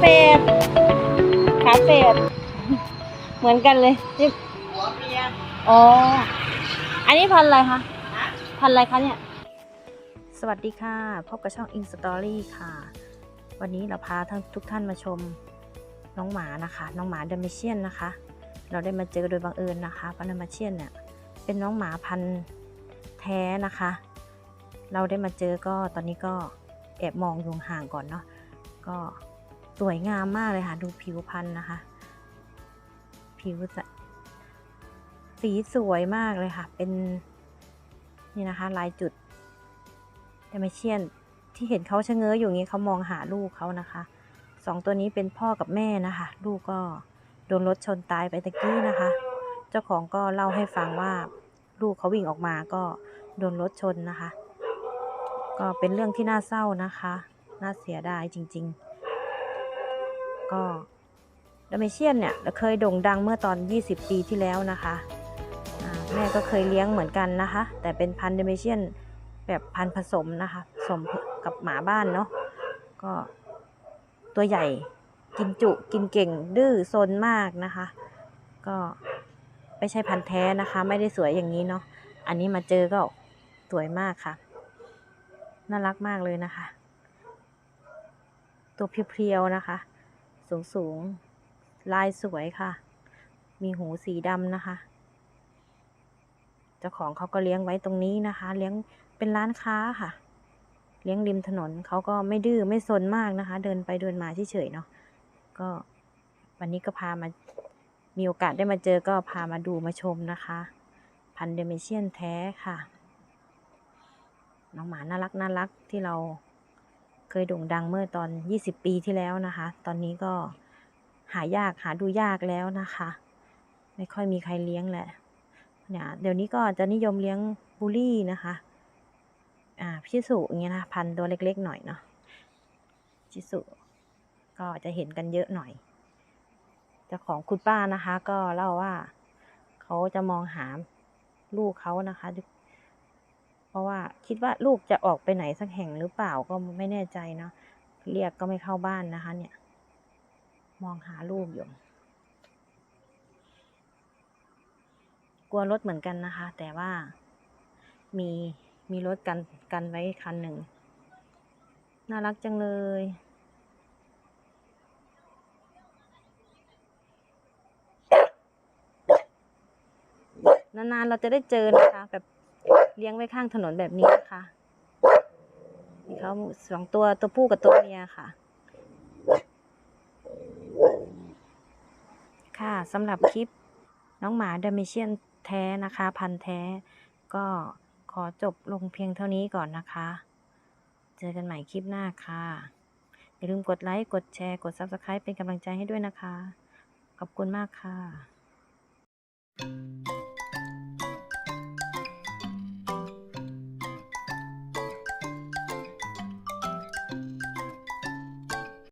เศษเหมือนกันเลยหัวเมียอ๋อ อันนี้พันอะไรคะพันอะไรคะเนี่ย สวัสดีค่ะ พบกับช่อง In Story ค่ะ วันนี้เราพาทั้งทุกท่านมาชมน้องหมานะคะ น้องหมาเดมิเชียนนะคะ เราได้มาเจอโดยบังเอิญนะคะปานามาเชียนเนี่ยเป็นน้องหมาพันธุ์แท้นะคะ เราได้มาเจอก็ตอนนี้ก็แอบมองอยู่ห่างก่อนเนาะก็ สวยงามมากเลยค่ะ ดูผิวพันธุ์นะคะ ผิวจะสีสวยมากเลยค่ะ เป็นนี่นะคะลายจุดเดมเชียนที่เห็นเขาชะเง้ออยู่งนี้เขามองหาลูกเขานะคะสองตัวนี้เป็นพ่อกับแม่นะคะ ลูกก็โดนรถชนตายไปตะกี้นะคะ เจ้าของก็เล่าให้ฟังว่าลูกเขาวิ่งออกมาก็โดนรถชนนะคะ ก็เป็นเรื่องที่น่าเศร้านะคะ น่าเสียดายจริง ๆ ก็ดาเมเชียนเนี่ยเคยโด่งดังเมื่อตอน 20 ปีที่แล้วนะคะแม่ก็เคยเลี้ยงเหมือนกันนะคะ แต่เป็นพันธุ์ดาเมเชียนแบบพันธุ์ผสมนะคะผสมกับหมาบ้านเนาะก็ตัวใหญ่กินจุกินเก่งดื้อซนมากนะคะ ก็ไม่ใช่พันธุ์แท้นะคะ ไม่ได้สวยอย่างนี้เนาะอันนี้มาเจอก็สวยมากค่ะ น่ารักมากเลยนะคะ ตัวเพียวๆนะคะ สูงสูงๆลายสวยค่ะ มีหูสีดำนะคะ เจ้าของเขาก็เลี้ยงไว้ตรงนี้นะคะ เลี้ยงเป็นร้านค้าค่ะ เลี้ยงริมถนนเขาก็ไม่ดื้อไม่ซนมากนะคะ เดินไปเดินมาเฉยๆเนาะ ก็วันนี้ก็พามา มีโอกาสได้มาเจอก็พามาดูมาชมนะคะ พันเดเมเชียนแท้ค่ะ น้องหมาน่ารักน่ารักที่เรา ยโด่งดังเมื่อตอน 20 ปีที่แล้วนะคะ ตอนนี้ก็หายากหาดูยากแล้วนะคะ ไม่ค่อยมีใครเลี้ยงแหละเนี่ยเดี๋ยวนี้ก็จะนิยมเลี้ยงบูลลี่นะคะอ่าชิสุอย่างเงี้ยนะพันตัวเล็กๆหน่อยเนาะชิสุก็จะเห็นกันเยอะหน่อยจ้าของคุณป้านะคะ ก็เล่าว่าเขาจะมองหาลูกเขานะคะ ราะว่าคิดว่าลูกจะออกไปไหนสักแห่งหรือเปล่าก็ไม่แน่ใจเนาะเรียกก็ไม่เข้าบ้านนะคะ เนี่ย มองหาลูกอยู่กลัวรถเหมือนกันนะคะ แต่ว่ามีมีรถกันกันไว้คันหนึ่ง น่ารักจังเลย นานๆเราจะได้เจอนะคะแบบ เลี้ยงไว้ข้างถนนแบบนี้นะคะนี่เขาสองตัวตัวผู้กับตัวเมียค่ะ ค่ะสำหรับคลิปน้องหมาเดมิเชียนแท้นะคะ พันธุ์แท้ก็ขอจบลงเพียงเท่านี้ก่อนนะคะ เจอกันใหม่คลิปหน้าค่ะ อย่าลืมกดไลค์ กดแชร์ กด Subscribe เป็นกำลังใจให้ด้วยนะคะ ขอบคุณมากค่ะ